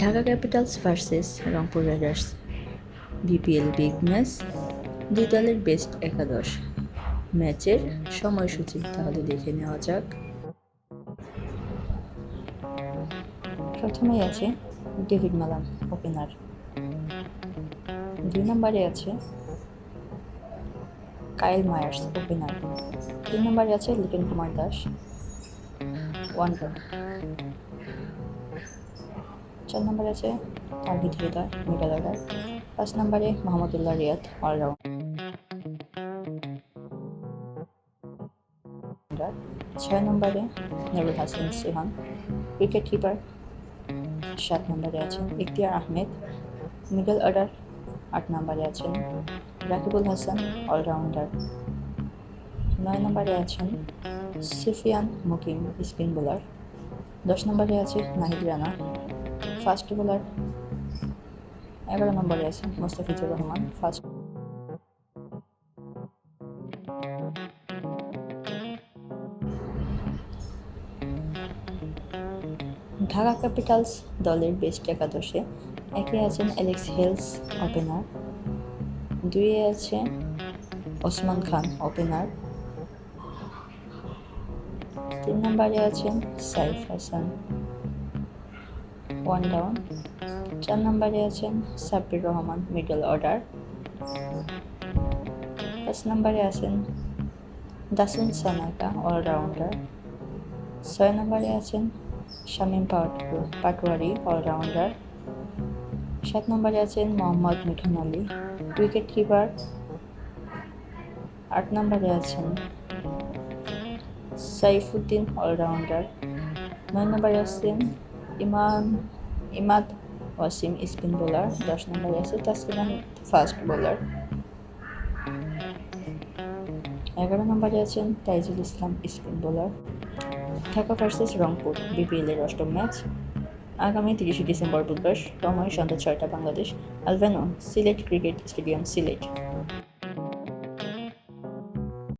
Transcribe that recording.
Dhaka capitals versus Rangpur riders BPL big match, দুই দলের best একাদশ ম্যাচের সময়সূচি তাহলে দেখে নেওয়া যাক। প্রথমেই আছে ডেভিড মালাম ওপেনার। দুই নম্বরে আছে কায়েল মায়ার্স, ওপেনার। তিন নম্বরে আছে লিটন কুমার দাস। ওয়ান রান চার নম্বরে আছে তাহিদ হৃদয় মিডল অর্ডার পাঁচ নম্বরে মোহাম্মদুল্লাহ রিয়াদ অলরাউন্ডার ছয় নম্বরে নুরুল হাসান, সিহান। উইকেট কিপার সাত নম্বরে আছেন ইখতিয়ার আহমেদ। মিডল অর্ডার আট নম্বরে আছেন রাকিবুল হাসান অলরাউন্ডার নয় নম্বরে আছেন সুফিয়ান মুকিম স্পিন বোলার দশ নম্বরে আছে নাহিদ রানা ফাস্ট বোলার এগারো নম্বরে আছে মোস্তাফিজুর রহমান ফাস্ট ঢাকা ক্যাপিটালস দলের বেস্ট একাদশে। একে আছেন অ্যালেক্স হেলস ওপেনার দুইয়ে আছে ওসমান খান ওপেনার তিন নম্বরে আছেন, সাইফ হাসান। ওয়ান ডাউন চার নম্বরে আছেন, সাব্বির রহমান মিডল অর্ডার পাঁচ নম্বরে আছেন দাসুন সানাকা অলরাউন্ডার ছয় নম্বরে আছেন, শামীম পাট- পাটোয়ারি অলরাউন্ডার সাত নম্বরে আছেন, মোহাম্মদ মিঠুন আলী। উইকেট কিপার আট নম্বরে আছেন সাইফুদ্দিন অলরাউন্ডার নয় নম্বরে আছেন ইমান ইমাদ ওয়াসিম স্পিন বোলার দশ নম্বরে আছে তাসকিমান ফাস্ট বোলার এগারো নম্বরে আছেন Taijul Islam spin bowler Dhaka versus Rangpur BPL এর অষ্টম ম্যাচ আগামী তিরিশে ডিসেম্বর, বুধবার, সময় সন্ধ্যা ছয়টা, বাংলাদেশ আলভেনো সিলেট ক্রিকেট স্টেডিয়াম সিলেট